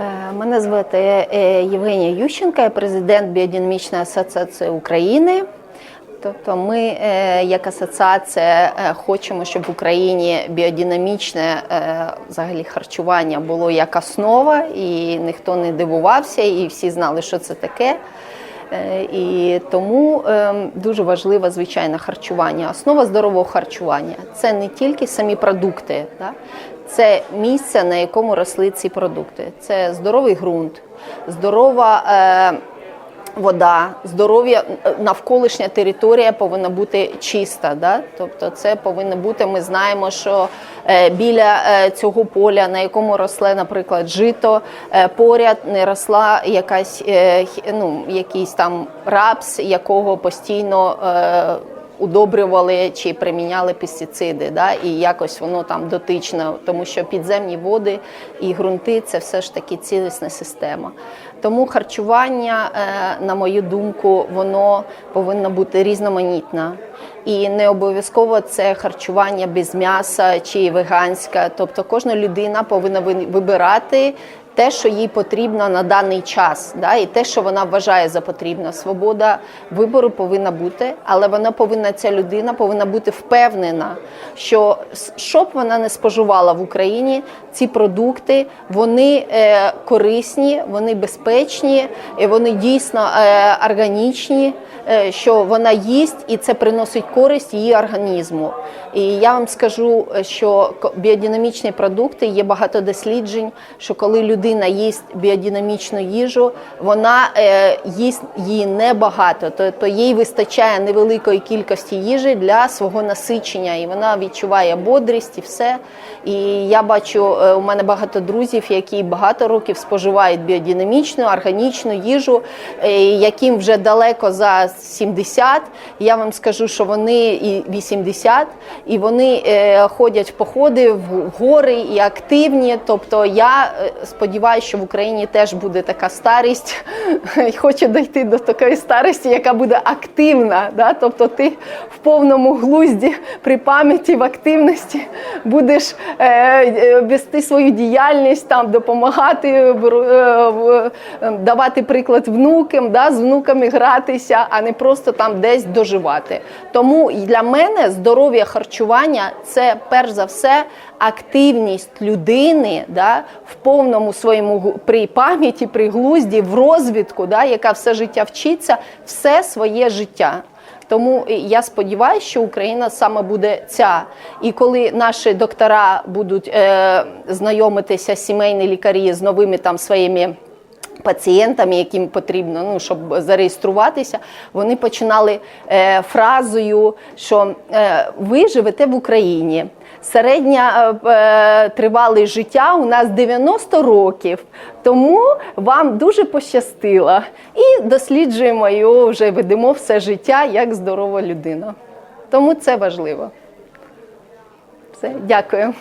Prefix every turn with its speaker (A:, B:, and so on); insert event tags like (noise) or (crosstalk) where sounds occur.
A: Е, Мене звати е, Євгенія Ющенка, я президент Біодинамічної асоціації України. Тобто ми, е, як асоціація, хочемо, щоб в Україні біодинамічне взагалі харчування було як основа, і ніхто не дивувався, і всі знали, що це таке. Е, І тому е, дуже важливе звичайно харчування. Основа здорового харчування це не тільки самі продукти, да? це місце, на якому росли ці продукти. Це здоровий ґрунт, здорова. Вода, здоров'я, е, навколишня територія повинна бути чиста. Да? Тобто, це повинно бути. Ми знаємо, що е, біля е, цього поля, на якому росле, наприклад, жито, поряд не росла якась ну, якийсь там рапс, якого постійно. Удобрювали чи приміняли пестициди, да, і якось воно там дотично, тому що підземні води і ґрунти це все ж таки цілісна система. Тому харчування, е, на мою думку, воно повинно бути різноманітне. І не обов'язково це харчування без м'яса чи веганське. Тобто кожна людина повинна вибирати те, що їй потрібно на даний час, да, і те, що вона вважає за потрібне. Свобода вибору повинна бути, але вона повинна, ця людина повинна бути впевнена, що с- що б вона не споживала в Україні, ці продукти вони е, корисні, вони безпечні, вони дійсно е, органічні, е, що вона їсть і це приносить користь її організму. І я вам скажу, е, що біодинамічні продукти є багато досліджень, що коли людина їсть біодинамічну їжу, вона е, їсть її небагато, тобто їй вистачає невеликої кількості їжі для свого насичення, і вона відчуває бодрість і все. І я бачу, е, у мене багато друзів, які багато років споживають біодинамічну, органічну їжу, е, яким вже далеко за 70. Я вам скажу, що вони і 80, і вони ходять в походи в гори і активні. Тобто я е, сподіваюся, що в Україні теж буде така старість. (laughs) І Хочу дійти до такої старості, яка буде активна. Да? Тобто ти в повному глузді при пам'яті в активності будеш е, е, вести свою діяльність, там допомагати, е, е, давати приклад внукам, да? з внуками гратися, а не просто там десь доживати. Тому для мене здоров'я харчування це перш за все активність людини да, в повному своєму гу- при пам'яті, при глузді, в розвитку, да, яка все життя вчиться, все своє життя. Тому я сподіваюся, що Україна саме буде ця. І коли наші доктора будуть е, знайомитися, сімейні лікарі з новими там своїми пацієнтами, яким потрібно, ну щоб зареєструватися, вони починали е, фразою, що е, ви живете в Україні. Середня е, е, тривалість життя у нас 90 років, тому вам дуже пощастило. І досліджуємо його вже ведемо все життя як здорова людина. Тому це важливо. Все, дякую.